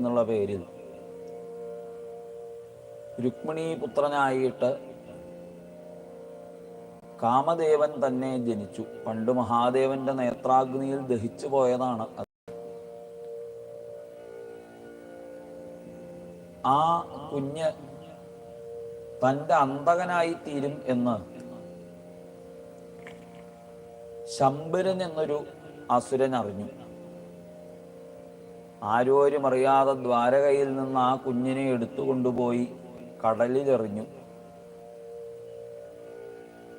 എന്നുള്ള പേരിൽ രുക്മിണി പുത്രനായിട്ട് കാമദേവൻ തന്നെ ജനിച്ചു. പണ്ട് മഹാദേവന്റെ നേത്രാഗ്നിയിൽ ദഹിച്ചു പോയതാണ് ആ കുഞ്ഞ് തന്റെ അന്തകനായി തീരും എന്ന് ശമ്പരൻ എന്നൊരു അസുരൻ അറിഞ്ഞു. ആരോരും അറിയാതെ ദ്വാരകയിൽ നിന്ന് ആ കുഞ്ഞിനെ എടുത്തുകൊണ്ടുപോയി കടലിലെറിഞ്ഞു.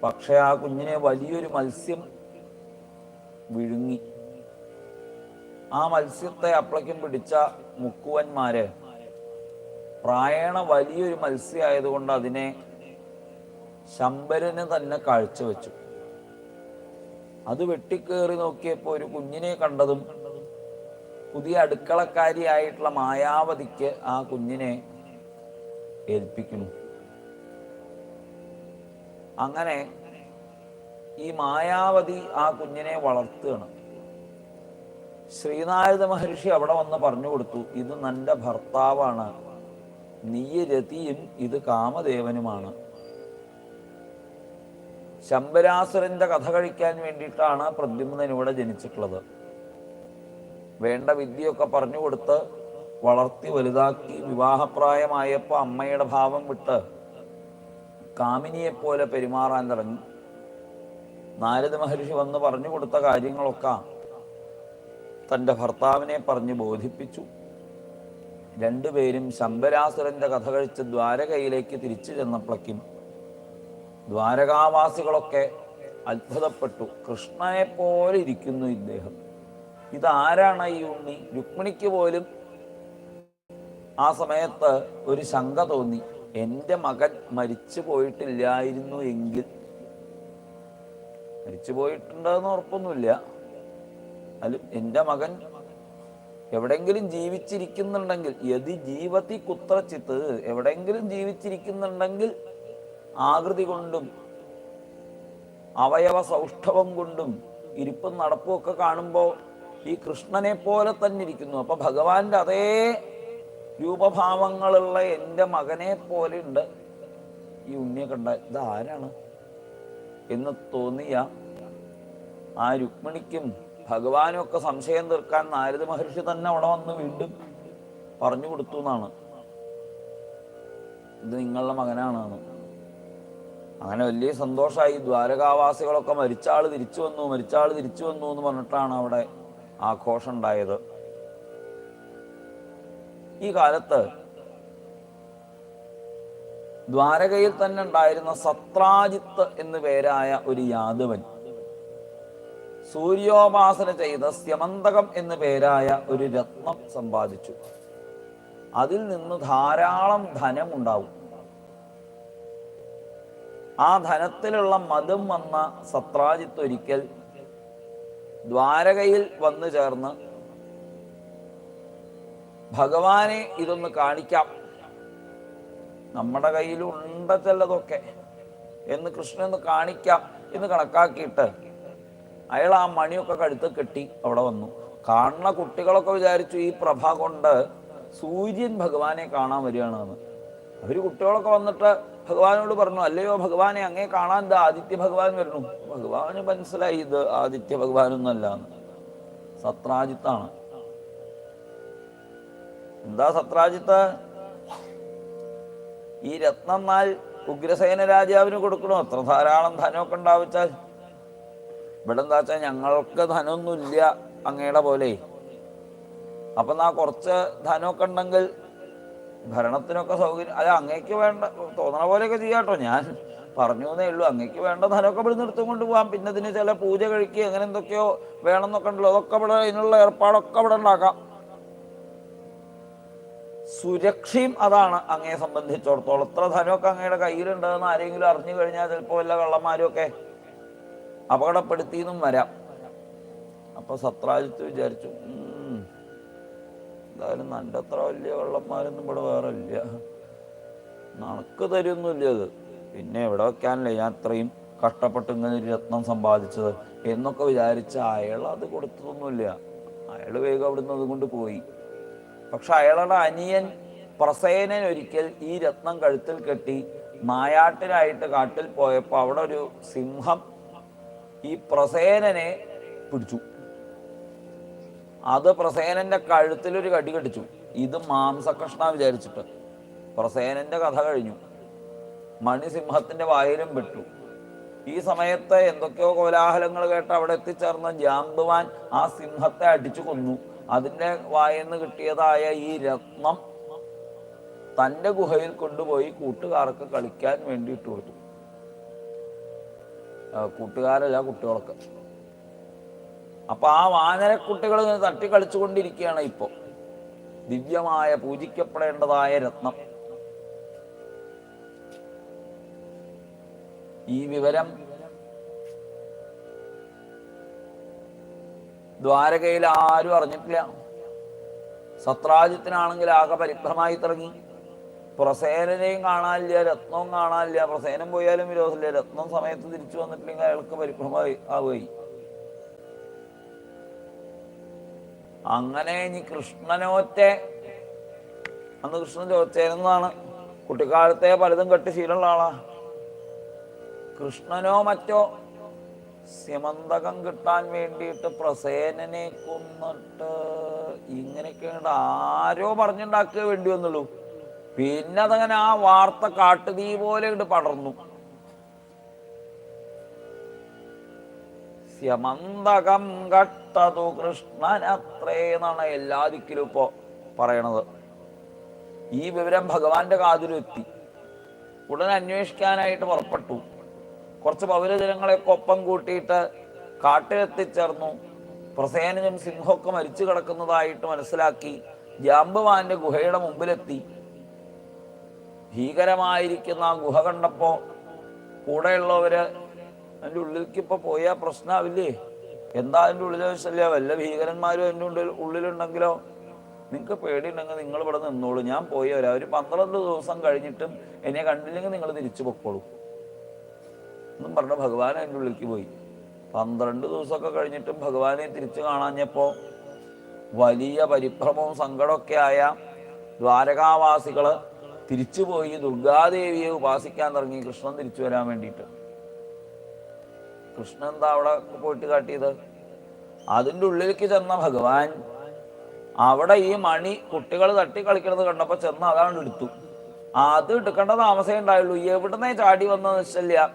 പക്ഷെ ആ കുഞ്ഞിനെ വലിയൊരു മത്സ്യം വിഴുങ്ങി. ആ മത്സ്യത്തെ അപ്പളയ്ക്കും പിടിച്ച മുക്കുവന്മാര് പ്രായണ വലിയൊരു മത്സ്യമായതുകൊണ്ട് അതിനെ ശമ്പരന് തന്നെ കാഴ്ചവെച്ചു. അത് വെട്ടിക്കേറി നോക്കിയപ്പോൾ ഒരു കുഞ്ഞിനെ കണ്ടതും പുതിയ അടുക്കളക്കാരിയായിട്ടുള്ള മായാവതിക്ക് ആ കുഞ്ഞിനെ ഏൽപ്പിക്കുന്നു. അങ്ങനെ ഈ മായാവതി ആ കുഞ്ഞിനെ വളർത്തുകയാണ്. ശ്രീനാരദ മഹർഷി അവിടെ വന്ന് പറഞ്ഞു കൊടുത്തു ഇത് നിന്റെ ഭർത്താവാണ്. നീ രതിയും ഇത് കാമദേവനുമാണ്. ശമ്പരാസുരന്റെ കഥ കഴിക്കാൻ വേണ്ടിയിട്ടാണ് പ്രദ്യുമ്നൻ ഇവിടെ ജനിച്ചിട്ടുള്ളത്. വേണ്ട വിദ്യയൊക്കെ പറഞ്ഞു കൊടുത്ത് വളർത്തി വലുതാക്കി വിവാഹപ്രായമായപ്പോൾ അമ്മയുടെ ഭാവം വിട്ട് കാമിനിയെപ്പോലെ പെരുമാറാൻ തുടങ്ങി. നാരദ മഹർഷി വന്ന് പറഞ്ഞു കൊടുത്ത കാര്യങ്ങളൊക്കെ തന്റെ ഭർത്താവിനെ പറഞ്ഞ് ബോധിപ്പിച്ചു. രണ്ടുപേരും ശമ്പരാസുരന്റെ കഥ കഴിച്ച് ദ്വാരകയിലേക്ക് തിരിച്ചു ചെന്നപ്പോഴേക്കും ദ്വാരകാവാസികളൊക്കെ അത്ഭുതപ്പെട്ടു. കൃഷ്ണനെപ്പോലെ ഇരിക്കുന്നു ഇദ്ദേഹം. ഇതാരാണ് ഈ ഉണ്ണി? രുക്മിണിക്ക് പോലും ആ സമയത്ത് ഒരു ശങ്ക തോന്നി. എന്റെ മകൻ മരിച്ചു പോയിട്ടില്ലായിരുന്നു എങ്കിൽ. മരിച്ചു പോയിട്ടുണ്ടെന്ന് ഉറപ്പൊന്നുമില്ല. അല്ല എന്റെ മകൻ എവിടെങ്കിലും ജീവിച്ചിരിക്കുന്നുണ്ടെങ്കിൽ യതി ജീവതി കുത്രച്ചിത്ത് എവിടെങ്കിലും ജീവിച്ചിരിക്കുന്നുണ്ടെങ്കിൽ ആകൃതി കൊണ്ടും അവയവ സൗഷ്ഠവം കൊണ്ടും ഇരിപ്പും നടപ്പും ഒക്കെ കാണുമ്പോൾ ഈ കൃഷ്ണനെ പോലെ തന്നെ ഇരിക്കുന്നു. അപ്പൊ ഭഗവാന്റെ അതേ രൂപഭാവങ്ങളുള്ള എന്റെ മകനെ പോലെ ഉണ്ട്. ഈ ഉണ്ണിയെ കണ്ട ഇതാരാണ്? എന്ന് തോന്നിയ ആ രുക്മിണിക്കും ഭഗവാനും ഒക്കെ സംശയം തീർക്കാൻ നാരദ മഹർഷി തന്നെ അവിടെ വന്ന് വീണ്ടും പറഞ്ഞു കൊടുത്തു എന്നാണ്. ഇത് നിങ്ങളുടെ മകനാണെന്ന്. അങ്ങനെ വലിയ സന്തോഷമായി ദ്വാരകാവാസികളൊക്കെ മരിച്ചാൾ തിരിച്ചു വന്നു മരിച്ചാൾ തിരിച്ചു വന്നു എന്ന് പറഞ്ഞിട്ടാണ് അവിടെ ആഘോഷം ഉണ്ടായത് ഈ കാലത്ത് ദ്വാരകയിൽ തന്നെ ഉണ്ടായിരുന്ന സത്രാജിത്ത് എന്നു പേരായ ഒരു യാദവൻ സൂര്യോപാസന ചെയ്ത സ്യമന്തകം എന്നു പേരായ ഒരു രത്നം സമ്പാദിച്ചു. അതിൽ നിന്ന് ധാരാളം ധനമുണ്ടാവും. ആ ധനത്തിലുള്ള മതം വന്ന സത്രാജിത്ത് ഒരിക്കൽ ദ്വാരകയിൽ വന്നു ചേർന്ന് ഭഗവാനെ ഇതൊന്ന് കാണിക്കാം. നമ്മുടെ കയ്യിൽ ചിലതൊക്കെ എന്ന് കൃഷ്ണൻ ഒന്ന് കാണിക്കാം എന്ന് കണക്കാക്കിയിട്ട് അയാൾ ആ മണിയൊക്കെ കഴുത്ത് കെട്ടി അവിടെ വന്നു. കാണുന്ന കുട്ടികളൊക്കെ വിചാരിച്ചു ഈ പ്രഭ കൊണ്ട് സൂര്യൻ ഭഗവാനെ കാണാൻ വരികയാണെന്ന്. അവർ കുട്ടികളൊക്കെ വന്നിട്ട് ഭഗവാനോട് പറഞ്ഞു അല്ലയോ ഭഗവാനെ അങ്ങേ കാണാൻ ദാ ആദിത്യ ഭഗവാൻ വരുന്നു. ഭഗവാന് മനസ്സിലായി ഇത് ആദിത്യ ഭഗവാനൊന്നല്ല സത്രാജിത്താണ്. എന്താ സത്രാജിത്ത്? ഈ രത്നം നാൽ ഉഗ്രസേന രാജാവിന് കൊടുക്കണോ? അത്ര ധാരാളം ധനമൊക്കെ ഉണ്ടാവിച്ചാൽ. ഇവിടെ എന്താ വെച്ചാൽ ഞങ്ങൾക്ക് ധനമൊന്നുമില്ല അങ്ങയുടെ പോലെ. അപ്പൊ നാ കുറച്ച് ധനമൊക്കെ ഉണ്ടെങ്കിൽ ഭരണത്തിനൊക്കെ സൗകര്യം അത് അങ്ങേക്ക് വേണ്ട തോന്നണ പോലെയൊക്കെ ചെയ്യാട്ടോ. ഞാൻ പറഞ്ഞു എന്നേ ഉള്ളൂ. അങ്ങേക്ക് വേണ്ട ധനമൊക്കെ ഇവിടെ നിർത്തും കൊണ്ട് പോകാം പിന്നെ ഇതിന് ചില പൂജ കഴിക്കുക അങ്ങനെ എന്തൊക്കെയോ വേണമെന്നൊക്കെ ഉണ്ടല്ലോ. അതൊക്കെ ഇവിടെ അതിനുള്ള ഏർപ്പാടൊക്കെ ഇവിടെ ഉണ്ടാക്കാം. സുരക്ഷയും അതാണ് അങ്ങയെ സംബന്ധിച്ചിടത്തോളം. എത്ര ധനമൊക്കെ അങ്ങയുടെ കയ്യിലുണ്ടെന്ന് ആരെങ്കിലും അറിഞ്ഞു കഴിഞ്ഞാൽ ചിലപ്പോൾ വല്ല കള്ളന്മാരും ഒക്കെ അപകടപ്പെടുത്തിയെന്നും വരാം. അപ്പൊ സത്രാജിത്ത് വിചാരിച്ചു "ഉം, എന്തായാലും നല്ല അത്ര വലിയ കള്ളന്മാരൊന്നും ഇവിടെ വേറെ ഇല്ല നണക്ക് തരുമൊന്നുമില്ല അത്. പിന്നെ എവിടെ വെക്കാനല്ലേ ഞാൻ അത്രയും കഷ്ടപ്പെട്ട് ഇങ്ങനെ രത്നം സമ്പാദിച്ചത് എന്നൊക്കെ വിചാരിച്ച അയാൾ അത് കൊടുത്തതൊന്നുമില്ല. അയാൾ വേഗം അവിടുന്ന് അതുകൊണ്ട് പോയി. പക്ഷെ അയാളുടെ അനിയൻ പ്രസേനൻ ഒരിക്കൽ ഈ രത്നം കഴുത്തിൽ കെട്ടി നായാട്ടിനായിട്ട് കാട്ടിൽ പോയപ്പോൾ അവിടെ ഒരു സിംഹം ഈ പ്രസേനനെ പിടിച്ചു. അത് പ്രസേനന്റെ കഴുത്തിലൊരു കടി കടിച്ചു. ഇത് മാംസകൃഷ്ണ വിചാരിച്ചിട്ട്. പ്രസേനന്റെ കഥ കഴിഞ്ഞു. മണിസിംഹത്തിന്റെ വായിലും വിട്ടു ഈ സമയത്ത് എന്തൊക്കെയോ കോലാഹലങ്ങൾ കേട്ട് അവിടെ എത്തിച്ചേർന്ന ജാമ്പുവാൻ ആ സിംഹത്തെ അടിച്ചു കൊന്നു. അതിന്റെ വായെന്ന് കിട്ടിയതായ ഈ രത്നം തന്റെ ഗുഹയിൽ കൊണ്ടുപോയി കൂട്ടുകാർക്ക് കളിക്കാൻ വേണ്ടിയിട്ട് കൊടുത്തു. കൂട്ടുകാരല്ല കുട്ടികൾക്ക് അപ്പൊ ആ വാനരക്കുട്ടികൾ ഇങ്ങനെ കളിച്ചുകൊണ്ടിരിക്കുകയാണ് ഇപ്പൊ. ദിവ്യമായ പൂജിക്കപ്പെടേണ്ടതായ രത്നം. ഈ വിവരം ദ്വാരകയിൽ ആരും അറിഞ്ഞിട്ടില്ല. സത്രാജിത്തിനാണെങ്കിൽ ആകെ പരിഭ്രമായി തുടങ്ങി. പ്രസേനനെയും കാണാനില്ല രത്നവും കാണാനില്ല. പ്രസേനം പോയാലും വിരോധമില്ല. രത്നം സമയത്ത് തിരിച്ചു വന്നിട്ടില്ലെങ്കിൽ അയാൾക്ക് പരിഭ്രമായി ആവുകയായി അങ്ങനെ ഇനി കൃഷ്ണനോറ്റെ അന്ന് കൃഷ്ണൻ ചോദിച്ചേരുന്നതാണ് കുട്ടിക്കാലത്തെ പലതും കെട്ടി ശീലമുള്ള ആളാ. കൃഷ്ണനോ മറ്റോ സിമന്തകം കിട്ടാൻ വേണ്ടിയിട്ട് പ്രസേനനെ കൊന്നിട്ട് ഇങ്ങനെയൊക്കെ ആരോ പറഞ്ഞുണ്ടാക്കുക വേണ്ടി വന്നുള്ളൂ. പിന്നെ അതങ്ങനെ ആ വാർത്ത കാട്ടുതീ പോലെ ഇങ്ങോട്ട് പടർന്നു. സ്യമന്തകം കട്ടതു കൃഷ്ണനത്രേ എന്നാണ് എല്ലാ ദിക്കിലും ഇപ്പോ പറയണത്. ഈ വിവരം ഭഗവാന്റെ കാതിലെത്തി. ഉടനെ അന്വേഷിക്കാനായിട്ട് പുറപ്പെട്ടു. കുറച്ച് പൗരജനങ്ങളെയൊക്കെ ഒപ്പം കൂട്ടിയിട്ട് കാട്ടിലെത്തിച്ചേർന്നു. പ്രസേനനും സിംഹമൊക്കെ മരിച്ചു കിടക്കുന്നതായിട്ട് മനസ്സിലാക്കി ജാമ്പവാന്റെ ഗുഹയുടെ മുമ്പിലെത്തി. ഭീകരമായിരിക്കുന്ന ആ ഗുഹ കണ്ടപ്പോ കൂടെയുള്ളവര് അതിന്റെ ഉള്ളിലേക്ക് ഇപ്പൊ പോയാൽ പ്രശ്നമാവില്ലേ എന്താ അതിന്റെ ഉള്ളിലെ വെച്ചല്ലേ വല്ല ഭീകരന്മാരും അതിന്റെ ഉള്ളിൽ ഉള്ളിലുണ്ടെങ്കിലോ? നിങ്ങൾക്ക് പേടിയുണ്ടെങ്കിൽ നിങ്ങൾ ഇവിടെ നിന്നോളൂ. ഞാൻ പോയി വരാം. ഒരു പന്ത്രണ്ട് ദിവസം കഴിഞ്ഞിട്ടും എന്നെ കണ്ടില്ലെങ്കിൽ നിങ്ങൾ തിരിച്ചു പൊക്കോളൂ. എന്നും പറഞ്ഞു ഭഗവാൻ അതിന്റെ ഉള്ളിലേക്ക് പോയി. പന്ത്രണ്ട് ദിവസമൊക്കെ കഴിഞ്ഞിട്ടും ഭഗവാനെ തിരിച്ചു കാണാഞ്ഞപ്പോൾ വലിയ പരിഭ്രമവും സങ്കടമൊക്കെ ആയ ദ്വാരകാവാസികൾ തിരിച്ചുപോയി ദുർഗാദേവിയെ ഉപാസിക്കാൻ തുടങ്ങി. കൃഷ്ണൻ തിരിച്ചു വരാൻ വേണ്ടിയിട്ട്. കൃഷ്ണൻ എന്താ അവിടെ പോയിട്ട് കാട്ടിയത്? അതിന്റെ ഉള്ളിലേക്ക് ചെന്ന ഭഗവാൻ അവിടെ ഈ മണി കുട്ടികൾ തട്ടി കളിക്കണത് കണ്ടപ്പോൾ ചെന്ന് അതാണ് എടുത്തു. അത് എടുക്കേണ്ട താമസമേ ഉണ്ടായുള്ളൂ. എവിടുന്നേ ചാടി വന്നതെന്ന് വെച്ചല്ല.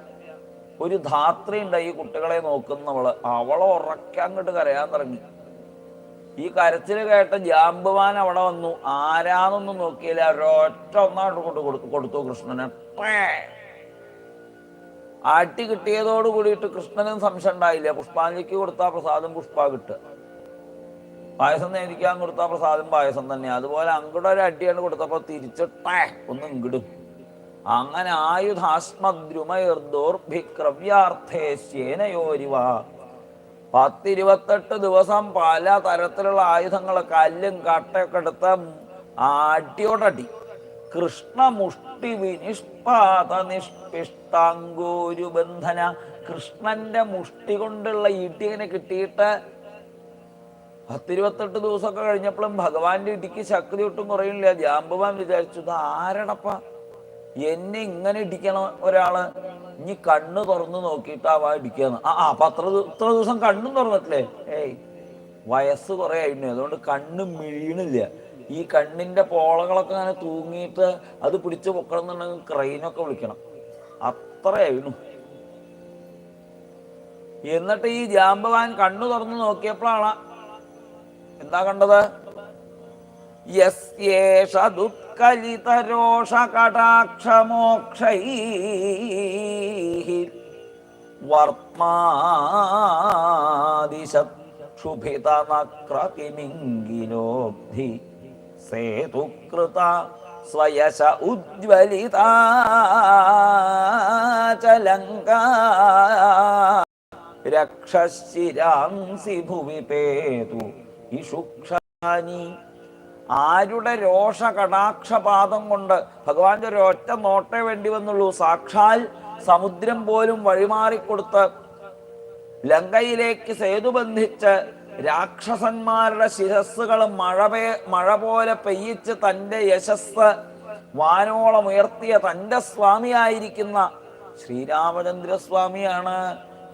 ഒരു ധാത്രി ഉണ്ട് ഈ കുട്ടികളെ നോക്കുന്നവൾ. അവളെ ഉറക്കാൻ അങ്ങോട്ട് കരയാൻ തുടങ്ങി. ഈ കരച്ചിൽ കേട്ട ജാമ്പവാൻ അവിടെ വന്നു. ആരാന്നൊന്നും നോക്കിയില്ല. ഒരൊറ്റ ഒന്നായിട്ട് കൊണ്ട് കൊടുത്തു കൃഷ്ണന്. ആട്ടി കിട്ടിയതോട് കൂടിയിട്ട് കൃഷ്ണനും സംശയം ഉണ്ടായില്ല. പുഷ്പാഞ്ജലിക്ക് കൊടുത്താൽ പ്രസാദം പുഷ്പ കിട്ടുക. പായസം നേരിക്കാൻ കൊടുത്താൽ പ്രസാദം പായസം തന്നെ അതുപോലെ അങ്ങോട്ട് ഒരു അടിയാണ് കൊടുത്തപ്പോൾ തിരിച്ചിട്ടേ ഒന്ന് ഇങ്ങിടും. അങ്ങനെ ആയുധാസ്മദ്രുമയർദോർഭിക്രവ്യാർത്ഥേശ്യേനയോരിവ പത്തിരുപത്തെട്ട് ദിവസം പല തരത്തിലുള്ള ആയുധങ്ങൾ കല്ലും കട്ടയൊക്കെ എടുത്ത് അടിയോടടി കൃഷ്ണമുഷ്ടി വിനിഷ്പാത നിഷ്പിഷ്ടാങ്കോരുബന്ധന കൃഷ്ണന്റെ മുഷ്ടി കൊണ്ടുള്ള ഇടി കിട്ടിയിട്ട് പത്തിരുപത്തെട്ട് ദിവസമൊക്കെ കഴിഞ്ഞപ്പോഴും ഭഗവാന്റെ ഇടിക്ക് ശക്തി ഒട്ടും കുറയില്ല ജാമ്പവാൻ വിചാരിച്ചു ഇത് ആരടപ്പ? എന്നെ ഇങ്ങനെ ഇടിക്കണം ഒരാൾ ഇനി കണ്ണ് തുറന്ന് നോക്കിയിട്ടാവാ ഇടിക്കാന്ന് ആ ആ, അപ്പൊ അത്ര ഇത്ര ദിവസം കണ്ണും തുറന്നിട്ടില്ലേ? ഏയ് വയസ്സ് കുറെ ആയിരുന്നു അതുകൊണ്ട് കണ്ണ് മിഴിയണില്ല. ഈ കണ്ണിന്റെ പോളകളൊക്കെ അങ്ങനെ തൂങ്ങിയിട്ട് അത് പിടിച്ച് പൊക്കണം എന്നുണ്ടെങ്കിൽ ക്രെയിനൊക്കെ വിളിക്കണം. അത്രയായിരുന്നു എന്നിട്ട് ഈ ജാമ്പവാൻ കണ്ണു തുറന്ന് നോക്കിയപ്പോഴാണ് എന്താ കണ്ടത്? യസ്യേഷ ദുഃഖലിതരോഷ കടാക്ഷമോക്ഷൈ സേതുകൃത സ്വയശ ഉജ്വലിത ചലങ്ക. രക്ഷശിരാംസി ഭുവി പേതു. ഇഷുക്ഷാനി ആരുടെ രോഷ കടാക്ഷപാദം കൊണ്ട് ഭഗവാന്റെ ഒരു ഒറ്റ നോട്ടേ വേണ്ടി വന്നുള്ളൂ. സാക്ഷാൽ സമുദ്രം പോലും വഴിമാറിക്കൊടുത്ത് ലങ്കയിലേക്ക് സേതു ബന്ധിച്ച് രാക്ഷസന്മാരുടെ ശിരസ്സുകൾ മഴ പേ മഴ പോലെ പെയ്യിച്ച് തന്റെ യശസ് വാനോളം ഉയർത്തിയ തന്റെ സ്വാമിയായിരിക്കുന്ന ശ്രീരാമചന്ദ്രസ്വാമിയാണ്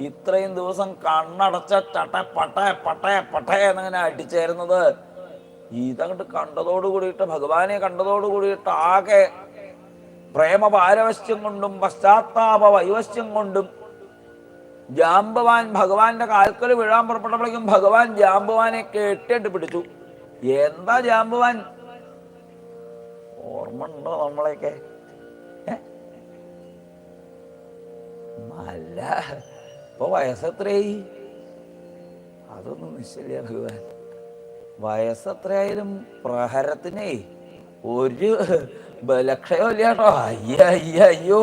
ഇത്രയും ദിവസം കണ്ണടച്ച ചട്ട പട്ട പട്ട പട്ട എന്നിങ്ങനെ അടിച്ചേരുന്നത്. ഇതങ്ങോട്ട് കണ്ടതോട് കൂടിയിട്ട് ഭഗവാനെ കണ്ടതോട് കൂടിയിട്ട് ആകെ പ്രേമ പാരവശ്യം കൊണ്ടും പശ്ചാത്താപ വൈവശ്യം കൊണ്ടും ജാമ്പവാൻ ഭഗവാന്റെ കാൽക്കൽ വീഴാൻ പുറപ്പെട്ടപ്പോഴേക്കും ഭഗവാൻ ജാമ്പവാനെ കെട്ടിട്ട് പിടിച്ചു. എന്താ ജാമ്പവാൻ ഓർമ്മ ഉണ്ടോ നമ്മളെയൊക്കെ? അല്ല ഇപ്പൊ വയസ്സെത്രയായി? അതൊന്നും നിശ്ചയ ഭഗവാൻ. വയസ്സെത്രയായാലും പ്രഹരത്തിനേ ഒരു ബലക്ഷയോ ഇല്ലാട്ടോ അയ്യ അയ്യ അയ്യോ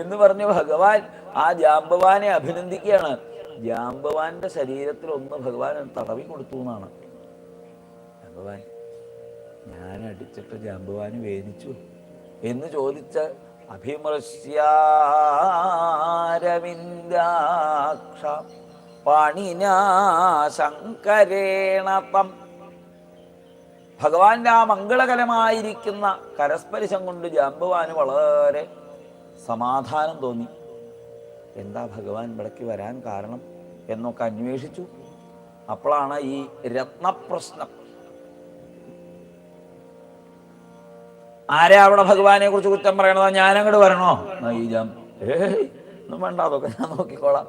എന്ന് പറഞ്ഞു ഭഗവാൻ ആ ജാമ്പവാനെ അഭിനന്ദിക്കുകയാണ്. ജാമ്പവാന്റെ ശരീരത്തിൽ ഒന്ന് ഭഗവാൻ തടവി കൊടുത്തു എന്നാണ്. ഭഗവാൻ ഞാൻ അടിച്ചിട്ട് ജാമ്പവാന് വേദിച്ചു എന്ന് ചോദിച്ച അഭിമൃശ്യാരവിന്ദാക്ഷ പണിനാ ശങ്കരേണതം ഭഗവാന്റെ ആ മംഗളകരമായിരിക്കുന്ന കരസ്പരിശം കൊണ്ട് ജാമ്പവാന് വളരെ സമാധാനം തോന്നി. എന്താ ഭഗവാൻ ഇവിടേക്ക് വരാൻ കാരണം എന്നൊക്കെ അന്വേഷിച്ചു. അപ്പോഴാണ് ഈ രത്നപ്രശ്നം. ആരാ അവിടെ ഭഗവാനെ കുറിച്ച് കുറ്റം പറയണതാ? ഞാൻ അങ്ങോട്ട് വരണോ? ഈ ജാം ഒന്നും വേണ്ട അതൊക്കെ ഞാൻ നോക്കിക്കോളാം.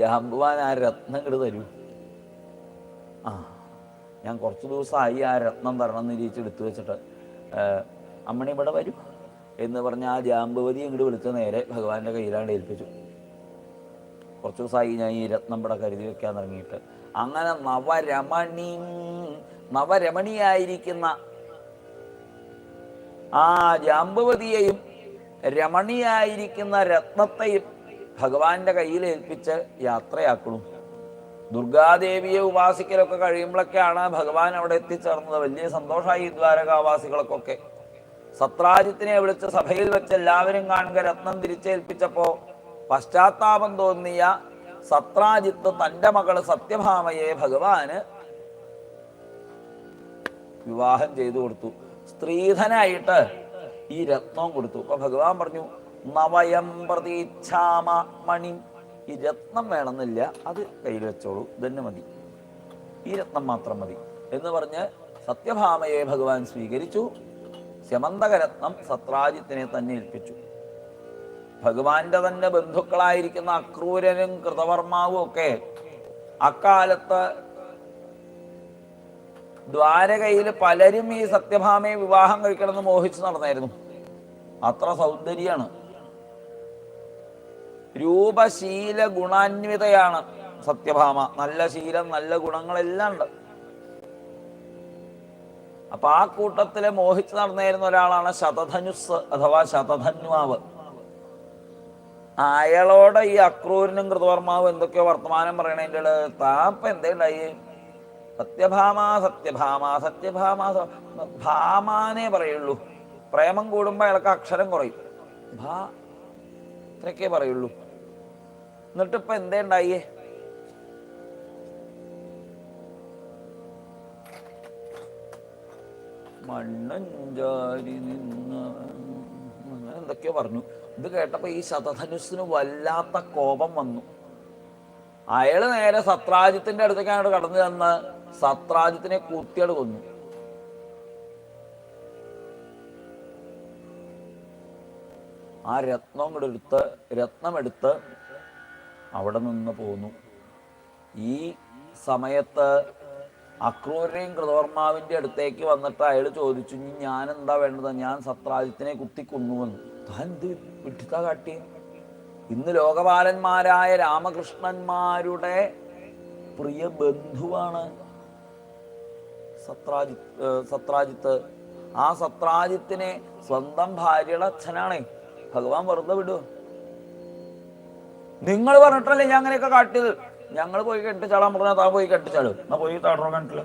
ജാമ്പുവാൻ ആ രത്നം ഇങ്ങോട്ട് തരൂ. ആ ഞാൻ കുറച്ച് ദിവസമായി ആ രത്നം തരണം എന്ന് ഇരിച്ച് എടുത്തു വെച്ചിട്ട് അമ്മണി ഇവിടെ വരൂ എന്ന് പറഞ്ഞ് ആ ജാമ്പവതി ഇങ്ങോട്ട് വിളിച്ച് നേരെ ഭഗവാന്റെ കയ്യിലാണ്ട് ഏൽപ്പിച്ചു. കുറച്ച് ദിവസമായി ഞാൻ ഈ രത്നം ഇവിടെ കരുതി വെക്കാൻ തുടങ്ങിയിട്ട് അങ്ങനെ നവരമണി നവരമണിയായിരിക്കുന്ന ആ ജാമ്പവതിയെയും രമണിയായിരിക്കുന്ന രത്നത്തെയും ഭഗവാന്റെ കയ്യിൽ ഏൽപ്പിച്ച് യാത്രയാക്കണം. ദുർഗാദേവിയെ ഉപാസിക്കലൊക്കെ കഴിയുമ്പോഴൊക്കെയാണ് ഭഗവാൻ അവിടെ എത്തിച്ചേർന്നത്. വലിയ സന്തോഷമായി ദ്വാരകാവാസികൾക്കൊക്കെ സത്രാജിത്തിനെ വിളിച്ച് സഭയിൽ വെച്ച് എല്ലാവരും കാണുക രത്നം തിരിച്ചേൽപ്പിച്ചപ്പോ പശ്ചാത്താപം തോന്നിയ സത്രാജിത്ത് തന്റെ മകൾ സത്യഭാമയെ ഭഗവാന് വിവാഹം ചെയ്തു കൊടുത്തു. സ്ത്രീധനായിട്ട് ഈ രത്നം കൊടുത്തു. അപ്പൊ ഭഗവാൻ പറഞ്ഞു നവയം പ്രതീക്ഷാമ മണി. ഈ രത്നം വേണമെന്നില്ല. അത് കയ്യിൽ വെച്ചോളൂ. ഇതന്നെ മതി. ഈ രത്നം മാത്രം മതി. എന്ന് പറഞ്ഞ് സത്യഭാമയെ ഭഗവാൻ സ്വീകരിച്ചു. ശമന്തകരത്നം സത്രാജിത്തിനെ തന്നെ ഏൽപ്പിച്ചു. ഭഗവാന്റെ തന്നെ ബന്ധുക്കളായിരിക്കുന്ന അക്രൂരനും കൃതവർമാവും ഒക്കെ അക്കാലത്ത് ദ്വാരകയിൽ പലരും ഈ സത്യഭാമയെ വിവാഹം കഴിക്കണമെന്ന് മോഹിച്ച് നടന്നായിരുന്നു. അത്ര സൗന്ദര്യാണ്. രൂപശീല ഗുണാന്വിതയാണ് സത്യഭാമ. നല്ല ശീലം നല്ല ഗുണങ്ങളെല്ലാം ഉണ്ട്. അപ്പൊ ആ കൂട്ടത്തിലെ മോഹിച്ച് നടന്നായിരുന്ന ഒരാളാണ് ശതധനുസ് അഥവാ ശതധന്വാവ്. അയാളോട് ഈ അക്രൂരനും കൃതവർമാവും എന്തൊക്കെയോ വർത്തമാനം പറയണതിന്റെ താപ്പ എന്തേണ്ടായി സത്യഭാമ സത്യഭാമ സത്യഭാമ ഭാമാനേ പറയുള്ളൂ. പ്രേമം കൂടുമ്പോൾ അയാൾക്ക് അക്ഷരം കുറയും. ഭാ ഇത്രയൊക്കെ പറയുള്ളൂ. എന്നിട്ട് എന്തേണ്ടായി മണ്ണഞ്ചാരി നിന്ന അങ്ങനെ എന്തൊക്കെയോ പറഞ്ഞു. ഇത് കേട്ടപ്പോൾ ഈ ശതധനുസിന് വല്ലാത്ത കോപം വന്നു. അയാൾ നേരെ സത്രാജിത്തിന്റെ അടുത്തേക്ക് അങ്ങോട്ട് കടന്നു ചെന്ന് സത്രാജിത്തിനെ കുത്തിയോട് കൊന്നു. ആ രത്നം കൂടെ എടുത്ത് രത്നമെടുത്ത് അവിടെ നിന്ന് പോന്നു. ഈ സമയത്ത് അക്രൂരയും കൃതവർമാവിന്റെ അടുത്തേക്ക് വന്നിട്ട് അയാൾ ചോദിച്ചു "ഇനി ഞാൻ എന്താ വേണ്ടത്? ഞാൻ സത്രാജിത്തിനെ കുത്തിക്കൊന്നുവെന്ന്. താൻ എന്ത് വിട്ടിത്താ കാട്ടി ഇന്ന് ലോകപാലന്മാരായ രാമകൃഷ്ണന്മാരുടെ പ്രിയ ബന്ധുവാണ് സത്രാജിത്ത് ഏർ സത്രാജിത്ത്. ആ സത്രാജിത്തിനെ സ്വന്തം ഭാര്യയുടെ അച്ഛനാണേ. ഭഗവാൻ വെറുതെ വിടുവോ? നിങ്ങൾ പറഞ്ഞിട്ടല്ലേ ഞാൻ അങ്ങനെയൊക്കെ കാട്ടിയത്? ഞങ്ങൾ പോയി കെട്ടിച്ചാളാൻ പറഞ്ഞാൽ താൻ പോയി കെട്ടിച്ചാളും. എന്നാ പോയി താടറോ കണ്ടില്ല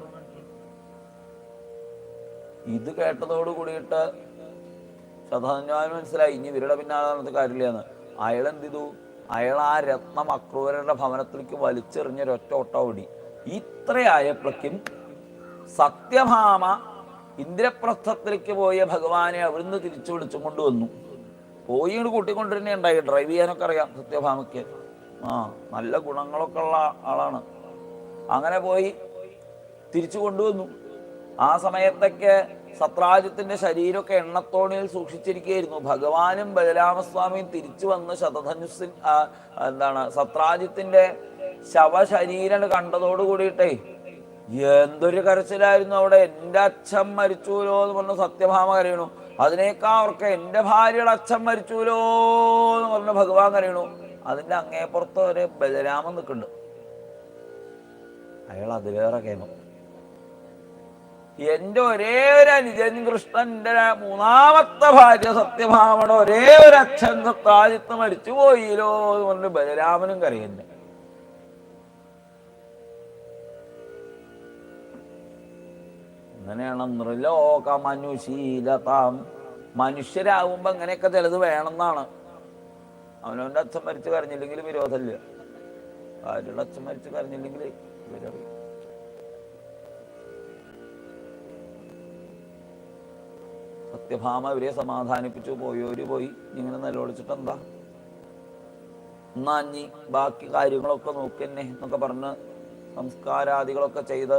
ഇത് കേട്ടതോട് കൂടിയിട്ട് ശതധന്വാന് മനസ്സിലായി. ഇനി ഇവരുടെ പിന്നാലെ നടന്നിട്ട് കാര്യമില്ലെന്ന്. അയാൾ എന്ത് ചെയ്തു? അയാൾ ആ രത്നം അക്രൂരരുടെ ഭവനത്തിലേക്ക് വലിച്ചെറിഞ്ഞൊരൊറ്റ ഒട്ട ഓടി ഇത്രയായപ്പോഴേക്കും സത്യഭാമ ഇന്ദ്രപ്രസ്ഥത്തിലേക്ക് പോയ ഭഗവാനെ അവിടുന്ന് തിരിച്ചു വിളിച്ചും കൊണ്ടുവന്നു. പോയി കൂട്ടിക്കൊണ്ടിരുന്നേ ഉണ്ടായി. ഡ്രൈവ് ചെയ്യാനൊക്കെ അറിയാം സത്യഭാമയ്ക്ക്. ആ നല്ല ഗുണങ്ങളൊക്കെ ഉള്ള ആളാണ്. അങ്ങനെ പോയി തിരിച്ചു കൊണ്ടുവന്നു. ആ സമയത്തൊക്കെ സത്രാജിത്തിന്റെ ശരീരമൊക്കെ എണ്ണത്തോണിയിൽ സൂക്ഷിച്ചിരിക്കുകയായിരുന്നു. ഭഗവാനും ബലരാമസ്വാമിയും തിരിച്ചു വന്ന് ശതധനുസിൻ എന്താണ് സത്രാജിത്തിന്റെ ശവശരീരം കണ്ടതോട് കൂടിയിട്ടേ എന്തൊരു കരച്ചിലായിരുന്നു അവിടെ. എന്റെ അച്ഛൻ മരിച്ചൂലോ എന്ന് പറഞ്ഞ സത്യഭാമ കരയണു. അതിനേക്കാൾ അവർക്ക് എന്റെ ഭാര്യയുടെ അച്ഛൻ മരിച്ചൂലോ എന്ന് പറഞ്ഞ ഭഗവാൻ കരയണു. അതിന്റെ അങ്ങേപ്പുറത്ത് ഒരു ബലരാമൻ നിൽക്കുന്നുണ്ട്. അയാൾ അതിലേറെ കേമം. എന്റെ ഒരേ ഒരു അനുജൻ കൃഷ്ണന്റെ മൂന്നാമത്തെ ഭാര്യ സത്യഭാമയുടെ ഒരേ ഒരു അച്ഛൻ സത്താജിത്ത് മരിച്ചു പോയില്ലോ എന്ന് പറഞ്ഞ് ബലരാമനും കരയുന്നു. അങ്ങനെയാണ് നൃലോക മനുശീലതാം മനുഷ്യരാകുമ്പോ അങ്ങനെയൊക്കെ ചിലത് വേണമെന്നാണ്. അവനവന്റെ അച്ഛൻ മരിച്ചു കരഞ്ഞില്ലെങ്കിൽ വിരോധമില്ല. ആരുടെ അച്ഛൻ മരിച്ചു കരഞ്ഞില്ലെങ്കിൽ വിരോധം സത്യഭാമ ഇവരെ സമാധാനിപ്പിച്ചു. പോയോര് പോയി. ഇങ്ങനെ നിലവിളിച്ചിട്ട് എന്താ എന്നാ ബാക്കി കാര്യങ്ങളൊക്കെ നോക്കന്നെ എന്നൊക്കെ പറഞ്ഞ് സംസ്കാരാദികളൊക്കെ ചെയ്ത്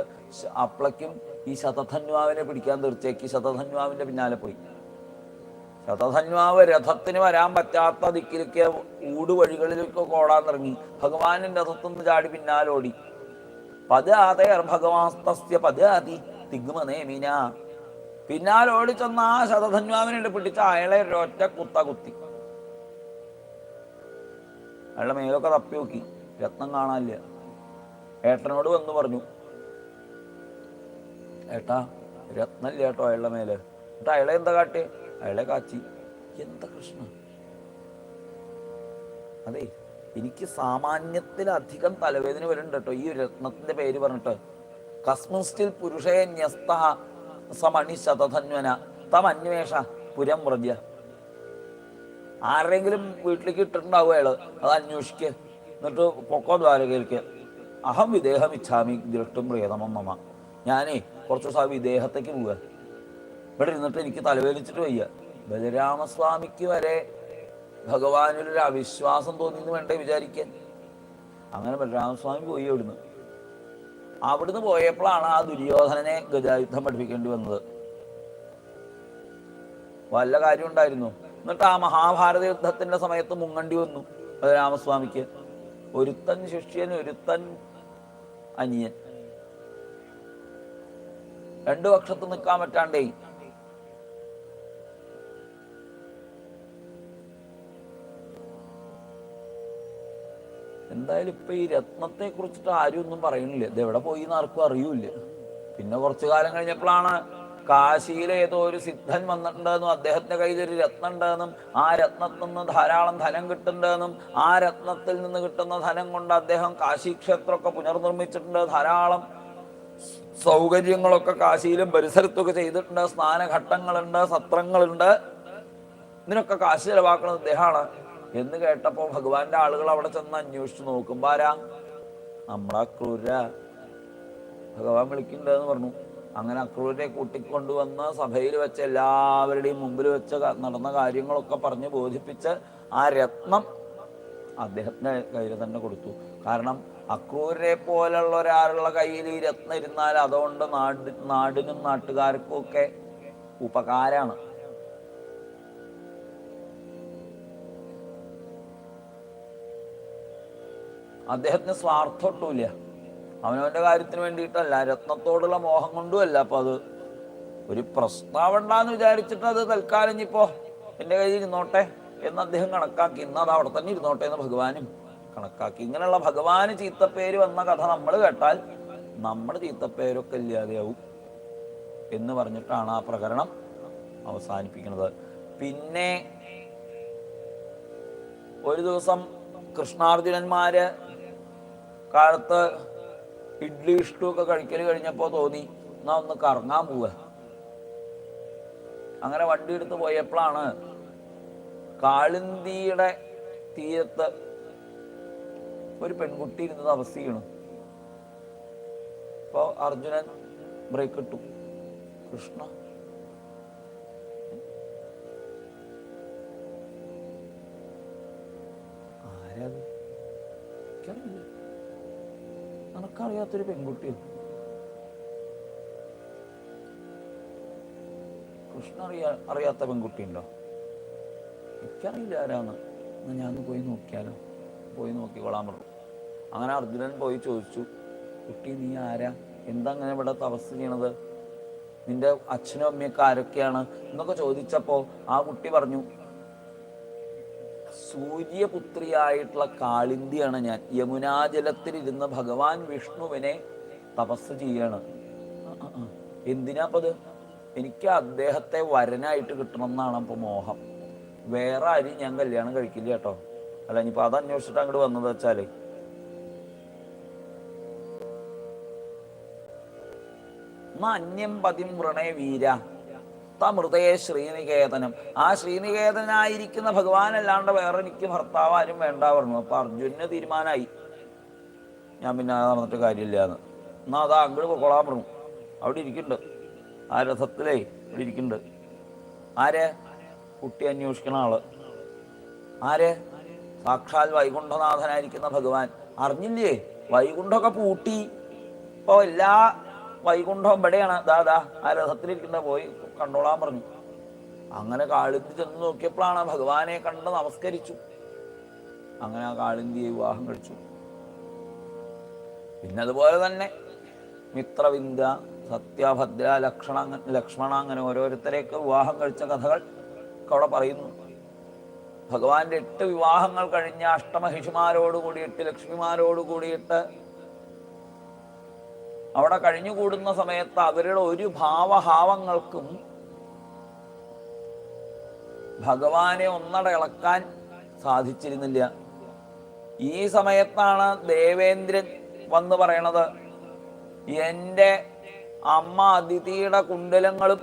അപ്പളയ്ക്കും ഈ ശതധന്വാവിനെ പിടിക്കാൻ തീർച്ചയാക്കി. ശതധന്വാവിന്റെ പിന്നാലെ പോയി. ശതധന്വാവ് രഥത്തിന് വരാൻ പറ്റാത്ത ദിക്കിലേക്ക് ഊടുവഴികളിലേക്കൊക്കെ ഓടാൻ തുടങ്ങി ഭഗവാന്റെ രഥത്തുനിന്ന് ചാടി പിന്നാലോടി പദാതയർ ഭഗവാസ്തസ്യ പദാതി തിഗ്മനേമിന പിന്നാലോടി ചെന്ന ആ ശതധന്വാവിനെ പിടിച്ച അയാളെ ഒരൊറ്റ കുത്ത കുത്തി. അയാളുടെ മേലൊക്കെ തപ്പി നോക്കി. രത്നം കാണാനില്ല. ഏട്ടനോട് വന്ന് പറഞ്ഞു. ഏട്ടാ രത്നമില്ല ഏട്ടോ അയാളുടെ മേലെ. എന്നിട്ട് അയാളെ എന്താ കാട്ടി അയാളെ കാച്ചി എന്താ കൃഷ്ണ? അതെ എനിക്ക് സാമാന്യത്തിലധികം തലവേദന വരുന്നുണ്ട് കേട്ടോ. ഈ രത്നത്തിന്റെ പേര് പറഞ്ഞിട്ട്. കസ്മിസ്റ്റിൽ പുരുഷേ ന്യസ്ത സമണി ശതധന്വന. തം അന്വേഷ പുരം വ്രജ്യ ആരെങ്കിലും വീട്ടിലേക്ക് ഇട്ടിട്ടുണ്ടാവും അയാൾ. അത് അന്വേഷിക്കുക എന്നിട്ട് പൊക്കോ ദ്വാരകയിലേക്ക്. അഹം വിദേഹം ഇച്ഛാമി ദൃഷ്ടും പ്രിയതമം മമ. ഞാനേ കുറച്ച് ദിവസം ആ വിദേഹത്തേക്ക് പോവുക. ഇവിടെ ഇരുന്നിട്ട് എനിക്ക് തലവേലിച്ചിട്ട് വയ്യ. ബലരാമസ്വാമിക്ക് വരെ ഭഗവാനിലൊരു അവിശ്വാസം തോന്നിയെന്ന് വേണ്ടേ വിചാരിക്കാൻ. അങ്ങനെ ബലരാമസ്വാമി പോയി അവിടുന്ന്. അവിടുന്ന് പോയപ്പോഴാണ് ആ ദുര്യോധനനെ ഗജായുദ്ധം പഠിപ്പിക്കേണ്ടി വന്നത്. വല്ല കാര്യം ഉണ്ടായിരുന്നു? എന്നിട്ട് ആ മഹാഭാരത യുദ്ധത്തിന്റെ സമയത്ത് മുങ്ങണ്ടി വന്നു ബലരാമസ്വാമിക്ക്. ഒരുത്തൻ ശിഷ്യൻ ഒരുത്തൻ അനിയൻ. രണ്ടു പക്ഷത്ത് നിൽക്കാൻ പറ്റാണ്ടേ എന്തായാലും ഇപ്പൊ ഈ രത്നത്തെ കുറിച്ചിട്ട് ആരും ഒന്നും പറയുന്നില്ല. ഇത് എവിടെ പോയി എന്ന് ആർക്കും അറിയൂല പിന്നെ കുറച്ചു കാലം കഴിഞ്ഞപ്പോഴാണ് കാശിയിലെ ഏതോ ഒരു സിദ്ധൻ വന്നിട്ടുണ്ടെന്നും അദ്ദേഹത്തിന്റെ കയ്യിൽ ഒരു രത്നം ഉണ്ടെന്നും ആ രത്നത്തിൽ നിന്ന് ധാരാളം ധനം കിട്ടുന്നുണ്ടെന്നും ആ രത്നത്തിൽ നിന്ന് കിട്ടുന്ന ധനം കൊണ്ട് അദ്ദേഹം കാശി ക്ഷേത്രമൊക്കെ പുനർനിർമ്മിച്ചിട്ടുണ്ട്. ധാരാളം സൗകര്യങ്ങളൊക്കെ കാശിയിലും പരിസരത്തൊക്കെ ചെയ്തിട്ടുണ്ട്. സ്നാനഘട്ടങ്ങളുണ്ട് സത്രങ്ങളുണ്ട്. ഇതിനൊക്കെ കാശ് ചെലവാക്കുന്നത് ഇദ്ദേഹമാണ്. എന്ന് കേട്ടപ്പോൾ ഭഗവാന്റെ ആളുകൾ അവിടെ ചെന്ന് അന്വേഷിച്ചു നോക്കുമ്പോ ആരാ? നമ്മുടെ അക്രൂര ഭഗവാൻ വിളിക്കണ്ടെന്ന് പറഞ്ഞു. അങ്ങനെ അക്രൂരെ കൂട്ടിക്കൊണ്ടുവന്ന് സഭയിൽ വെച്ച് എല്ലാവരുടെയും മുമ്പിൽ വെച്ച് നടന്ന കാര്യങ്ങളൊക്കെ പറഞ്ഞ് ബോധിപ്പിച്ച് ആ രത്നം അദ്ദേഹത്തിന്റെ കയ്യിൽ തന്നെ കൊടുത്തു. കാരണം അക്രൂരെ പോലുള്ള ഒരാളുള്ള കയ്യിൽ ഈ രത്നം ഇരുന്നാൽ അതുകൊണ്ട് നാട് നാടിനും നാട്ടുകാർക്കും ഒക്കെ ഉപകാരാണ് അദ്ദേഹത്തിന് സ്വാർത്ഥമൊട്ടുമില്ല അവനവന്റെ കാര്യത്തിന് വേണ്ടിയിട്ടല്ല രത്നത്തോടുള്ള മോഹം കൊണ്ടുമല്ല. അപ്പൊ അത് ഒരു പ്രസ്താവണ്ടെന്ന് വിചാരിച്ചിട്ട് അത് തൽക്കാലം ഇനിയിപ്പോൾ എന്റെ കയ്യിൽ ഇരുന്നോട്ടെ എന്ന് അദ്ദേഹം കണക്കാക്കി. ഇന്ന് അത് അവിടെ തന്നെ ഇരുന്നോട്ടെ എന്ന് ഭഗവാനും കണക്കാക്കി. ഇങ്ങനെയുള്ള ഭഗവാന് ചീത്തപ്പേര് വന്ന കഥ നമ്മൾ കേട്ടാൽ നമ്മുടെ ചീത്തപ്പേരൊക്കെ ഇല്ലാതെയാവും എന്ന് പറഞ്ഞിട്ടാണ് ആ പ്രകരണം അവസാനിപ്പിക്കുന്നത്. പിന്നെ ഒരു ദിവസം കൃഷ്ണാർജുനന്മാര് കാലത്ത് ഇഡ്ഡലി ഇഷ്ടു ഒക്കെ കഴിക്കൽ കഴിഞ്ഞപ്പോൾ തോന്നി എന്നാ ഒന്ന് കറങ്ങാൻ പോവുക അങ്ങനെ വണ്ടി എടുത്ത് പോയപ്പോഴാണ് കാളിന്തിയുടെ തീരത്ത് ഒരു പെൺകുട്ടി ഇരുന്ന് തപസ് അപ്പോൾ അർജുനൻ ബ്രേക്ക് ഇട്ടു. കൃഷ്ണ നിനക്കറിയാത്തൊരു പെൺകുട്ടി കൃഷ്ണ അറിയാ അറിയാത്ത പെൺകുട്ടി ഉണ്ടോ എനിക്കറിയില്ല ആരാന്ന്. എന്നാൽ ഞാൻ പോയി നോക്കിയാലോ? പോയി നോക്കിക്കോളാൻ പറഞ്ഞു. അങ്ങനെ അർജുനൻ പോയി ചോദിച്ചു കുട്ടി നീ ആരാ? എന്താ അങ്ങനെ ഇവിടെ തപസ് ചെയ്യണത്? നിന്റെ അച്ഛനും അമ്മയൊക്കെ ആരൊക്കെയാണ്? എന്നൊക്കെ ചോദിച്ചപ്പോൾ ആ കുട്ടി പറഞ്ഞു സൂര്യപുത്രിയായിട്ടുള്ള കാളിന്തിയാണ് ഞാൻ. യമുനാജലത്തിലിരുന്ന് ഭഗവാൻ വിഷ്ണുവിനെ തപസ് ചെയ്യാണ്. എന്തിനാപ്പത് എനിക്ക് അദ്ദേഹത്തെ വരനായിട്ട് കിട്ടണം എന്നാണ് ഇപ്പൊ മോഹം. വേറെ ആരും ഞാൻ കല്യാണം കഴിക്കില്ല കേട്ടോ. അല്ല ഇനിയിപ്പോൾ അത് അന്വേഷിച്ചിട്ട് അങ്ങോട്ട് വന്നത് വെച്ചാൽ. ന അന്യം പതിം വീര. തമൃതേ ശ്രീനികേതനം. ആ ശ്രീനികേതനായിരിക്കുന്ന ഭഗവാനല്ലാണ്ട് വേറെ എനിക്ക് ഭർത്താവ് ആരും വേണ്ട പറഞ്ഞു. അപ്പൊ അർജുനന് തീരുമാനമായി ഞാൻ പിന്നെ നടന്നിട്ട് കാര്യമില്ല എന്ന് എന്നാ അതാ അങ്ങോട്ട് കൊള്ളാൻ പറഞ്ഞു. അവിടെ ഇരിക്കുന്നുണ്ട് ആ രഥത്തിലേ ഇവിടെ ഇരിക്കുന്നുണ്ട് ആരെ? കുട്ടി അന്വേഷിക്കുന്ന ആൾ. ആരെ? സാക്ഷാൽ വൈകുണ്ഠനാഥനായിരിക്കുന്ന ഭഗവാൻ. അറിഞ്ഞില്ലേ? വൈകുണ്ഠമൊക്കെ പൂട്ടി. ഇപ്പോൾ എല്ലാ വൈകുണ്ഠവും ഇവിടെയാണ് ദാദാ ആ രഥത്തിലിരിക്കുന്ന പോയി കണ്ടോളാൻ പറഞ്ഞു. അങ്ങനെ കാളിന്തി ചെന്ന് നോക്കിയപ്പോഴാണ് ഭഗവാനെ കണ്ട് നമസ്കരിച്ചു. അങ്ങനെ ആ കാളിന്തിയെ വിവാഹം കഴിച്ചു. പിന്നെ അതുപോലെ തന്നെ മിത്രവിന്ദ സത്യഭദ്ര ലക്ഷണ ലക്ഷ്മണ അങ്ങനെ ഓരോരുത്തരെയൊക്കെ വിവാഹം കഴിച്ച കഥകൾ അവിടെ പറയുന്നു. ഭഗവാന്റെ എട്ട് വിവാഹങ്ങൾ കഴിഞ്ഞ അഷ്ടമഹിഷിമാരോട് കൂടിയിട്ട് ലക്ഷ്മിമാരോട് കൂടിയിട്ട് അവിടെ കഴിഞ്ഞുകൂടുന്ന സമയത്ത് അവരുടെ ഒരു ഭാവഭാവങ്ങൾക്കും ഭഗവാനെ ഒന്നട ഇളക്കാൻ സാധിച്ചിരുന്നില്ല. ഈ സമയത്താണ് ദേവേന്ദ്രൻ വന്ന് പറയണത് എന്റെ അമ്മ അതിഥിയുടെ കുണ്ടലങ്ങളും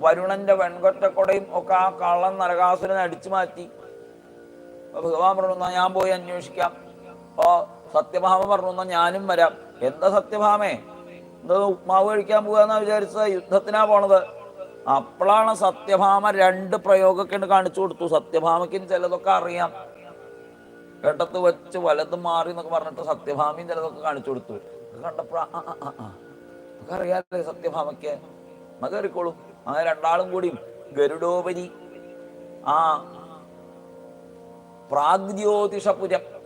വരുണന്റെ വെൺകൊറ്റക്കൊടയും ഒക്കെ ആ കള്ളൻ നരകാസുരൻ അടിച്ചു മാറ്റി. അപ്പോൾ ഭഗവാൻ പറഞ്ഞു "എന്നാ ഞാൻ പോയി അന്വേഷിക്കാം. ഓ സത്യഭാമ പറഞ്ഞു "എന്നാ ഞാനും വരാം. എന്താ സത്യഭാമേ? ഉപ്മാവ് കഴിക്കാൻ എന്നാ വിചാരിച്ച യുദ്ധത്തിനാ പോണത്. അപ്പോഴാണ് സത്യഭാമ രണ്ട് പ്രയോഗമൊക്കെ കാണിച്ചു കൊടുത്തു. സത്യഭാമയ്ക്കും ചിലതൊക്കെ അറിയാം. ഇടത്ത് വെച്ച് വലത് മാറി എന്നൊക്കെ പറഞ്ഞിട്ട് സത്യഭാമയും ചിലതൊക്കെ കാണിച്ചു കൊടുത്തു. കണ്ടപ്പോ ആ ആ അറിയാല്ലേ സത്യഭാമയ്ക്ക്. മക കയറിക്കോളൂ. അങ്ങനെ രണ്ടാളും കൂടിയും ഗരുഡോപരി ആ പ്രാഗ്ജ്യോതിഷപുരം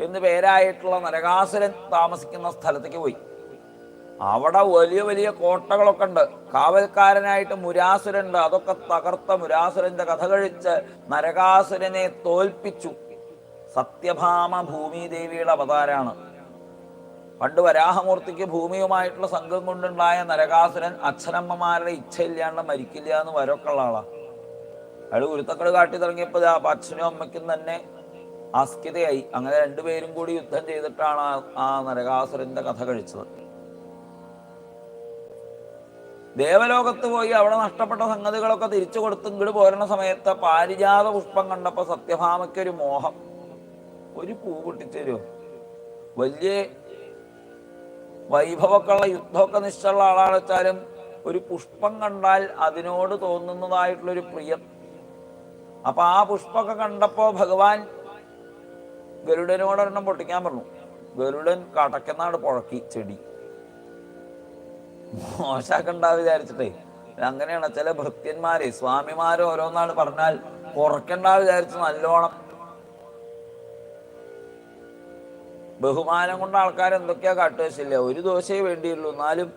എന്ന് പേരായിട്ടുള്ള നരകാസുരൻ താമസിക്കുന്ന സ്ഥലത്തേക്ക് പോയി. അവിടെ വലിയ വലിയ കോട്ടകളൊക്കെ ഉണ്ട്. കാവൽക്കാരനായിട്ട് മുരാസുരനുണ്ട്. അതൊക്കെ തകർത്ത മുരാസുരന്റെ കഥ കഴിച്ച് നരകാസുരനെ തോൽപ്പിച്ചു. സത്യഭാമ ഭൂമി ദേവിയുടെ അവതാരാണ്. പണ്ട് വരാഹമൂർത്തിക്ക് ഭൂമിയുമായിട്ടുള്ള സംഘം കൊണ്ടുണ്ടായ നരകാസുരൻ അച്ഛനമ്മമാരുടെ ഇച്ഛയില്ലാണ്ട് മരിക്കില്ല എന്ന് വരൊക്കെ ഉള്ള ആളാണ് അയാൾ ഗുരുത്തക്കൾ കാട്ടി തുടങ്ങിയപ്പോൾ അച്ഛനും അമ്മയ്ക്കും തന്നെ അസ്കിതയായി അങ്ങനെ രണ്ടുപേരും കൂടി യുദ്ധം ചെയ്തിട്ടാണ് ആ- നരകാസുരന്റെ കഥ കഴിച്ചത്. ദേവലോകത്ത് പോയി അവിടെ നഷ്ടപ്പെട്ട സംഗതികളൊക്കെ തിരിച്ചു കൊടുത്ത് ഇങ്ങോട്ട് പോരണ സമയത്ത് പാരിജാത പുഷ്പം കണ്ടപ്പോ സത്യഭാമയ്ക്കൊരു മോഹം. ഒരു പൂ പൊട്ടിച്ചേരുമോ വലിയ വൈഭവക്കുള്ള യുദ്ധമൊക്കെ നിശ്ചയുള്ള ആളാണ് വെച്ചാലും ഒരു പുഷ്പം കണ്ടാൽ അതിനോട് തോന്നുന്നതായിട്ടുള്ളൊരു പ്രിയം. അപ്പൊ ആ പുഷ്പമൊക്കെ കണ്ടപ്പോ ഭഗവാൻ ഗരുഡനോട് ഒരെണ്ണം പൊട്ടിക്കാൻ പറഞ്ഞു. ഗരുഡൻ കടക്കനാട് പുഴക്കി ചെടി. മോശാക്കണ്ട വിചാരിച്ചിട്ടേ. അങ്ങനെയാണ് ചില ഭൃത്യന്മാരെ സ്വാമിമാര് ഓരോന്നാണ് പറഞ്ഞാൽ കുറക്കണ്ട വിചാരിച്ച് നല്ലോണം ബഹുമാനം കൊണ്ട് ആൾക്കാർ എന്തൊക്കെയാ കാട്ടുവശില്ല ഒരു ദോശയെ വേണ്ടിയുള്ളൂ. എന്നാലും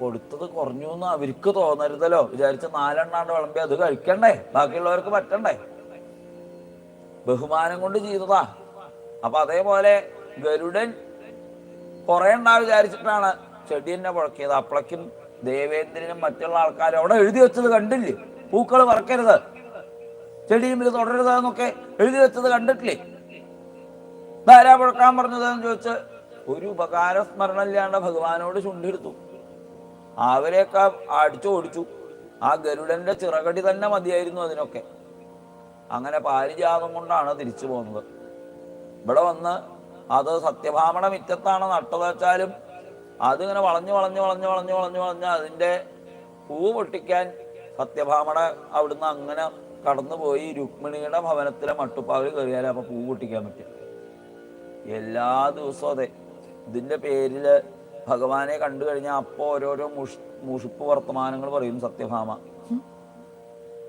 കൊടുത്തത് കുറഞ്ഞു എന്ന് അവർക്ക് തോന്നരുതല്ലോ. വിചാരിച്ച് നാലെണ്ണാണ്ട് വിളമ്പി അത് കഴിക്കണ്ടേ? ബാക്കിയുള്ളവർക്ക് പറ്റണ്ടേ? ബഹുമാനം കൊണ്ട് ചെയ്തതാ അപ്പൊ അതേപോലെ ഗരുഡൻ കുറെ ഉണ്ടാ വിചാരിച്ചിട്ടാണ് ചെടി തന്നെ പുഴക്കിയത്. അപ്പളക്കും ദേവേന്ദ്രനും മറ്റുള്ള ആൾക്കാരും അവിടെ എഴുതി വെച്ചത് കണ്ടില്ലേ? പൂക്കൾ പറക്കരുത്. ഇത് തുടരുത് എന്നൊക്കെ എഴുതി വെച്ചത് കണ്ടിട്ടില്ലേ? ധാരാ പുഴക്കാൻ പറഞ്ഞതെന്ന് ചോദിച്ച് ഒരു ഉപകാര സ്മരണ ഇല്ലാണ്ട് ഭഗവാനോട് ചുണ്ടെടുത്തു. അവരെയൊക്കെ അടിച്ചു ഓടിച്ചു ആ ഗരുഡന്റെ ചിറകടി തന്നെ മതിയായിരുന്നു അതിനൊക്കെ. അങ്ങനെ പാരിജാതം കൊണ്ടാണ് തിരിച്ചു പോകുന്നത്. ഇവിടെ വന്ന് അത് സത്യഭാമണ മിറ്റത്താണ് നട്ടത് വെച്ചാലും അതിങ്ങനെ വളഞ്ഞു വളഞ്ഞു വളഞ്ഞു വളഞ്ഞു വളഞ്ഞു വളഞ്ഞ് അതിന്റെ പൂ പൊട്ടിക്കാൻ സത്യഭാമണ അവിടുന്ന് അങ്ങനെ കടന്നുപോയി രുക്മിണിയുടെ ഭവനത്തിലെ മട്ടുപ്പാവിൽ കയറിയാലേ അപ്പൊ പൂ പൊട്ടിക്കാൻ പറ്റും. എല്ലാ ദിവസവും അതെ. ഇതിന്റെ പേരിൽ ഭഗവാനെ കണ്ടു കഴിഞ്ഞാൽ അപ്പോൾ ഓരോരോ മുഷ് മുഷിപ്പ് വർത്തമാനങ്ങൾ പറയും സത്യഭാമ.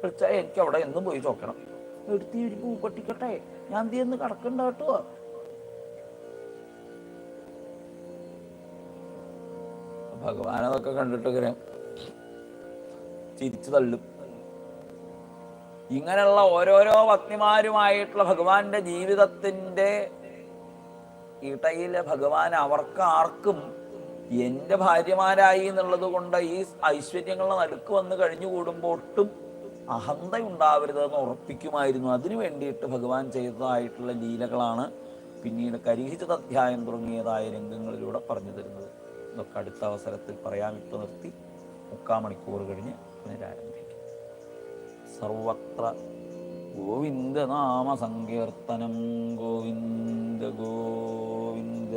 വിളിച്ചാൽ എനിക്ക് അവിടെ എന്നും പോയി ചോക്കണം. എടുത്തി ഒരു പൂ പൊട്ടിക്കട്ടെ? ഞാൻ ചെയ്യുന്നു കിടക്കണ്ട കേട്ടോ. ഭഗവാൻ അതൊക്കെ കണ്ടിട്ട് ഇങ്ങനെ ചിരിച്ചു തള്ളും. ഇങ്ങനെയുള്ള ഓരോരോ പത്നിമാരുമായിട്ടുള്ള ഭഗവാന്റെ ജീവിതത്തിന്റെ ഇടയിലെ ഭഗവാൻ അവർക്ക് ആർക്കും എന്റെ ഭാര്യമാരായി എന്നുള്ളത് കൊണ്ട് ഈ ഐശ്വര്യങ്ങളുടെ നടുക്ക് വന്ന് കഴിഞ്ഞുകൂടുമ്പോൾ ഒട്ടും അഹന്തയുണ്ടാവരുതെന്ന് ഉറപ്പിക്കുമായിരുന്നു. അതിനു വേണ്ടിയിട്ട് ഭഗവാൻ ചെയ്തതായിട്ടുള്ള ലീലകളാണ് പിന്നീട് കരിഹിച്ചത് അധ്യായം തുടങ്ങിയതായ രംഗങ്ങളിലൂടെ പറഞ്ഞു തരുന്നത്. ഇതൊക്കെ അടുത്ത അവസരത്തിൽ പറയാമിട്ട് നിർത്തി. മുക്കാൽ മണിക്കൂർ കഴിഞ്ഞ് പുനരാരംഭിക്കും. സർവത്ര ഗോവിന്ദനാമ സങ്കീർത്തനം. ഗോവിന്ദ ഗോവിന്ദ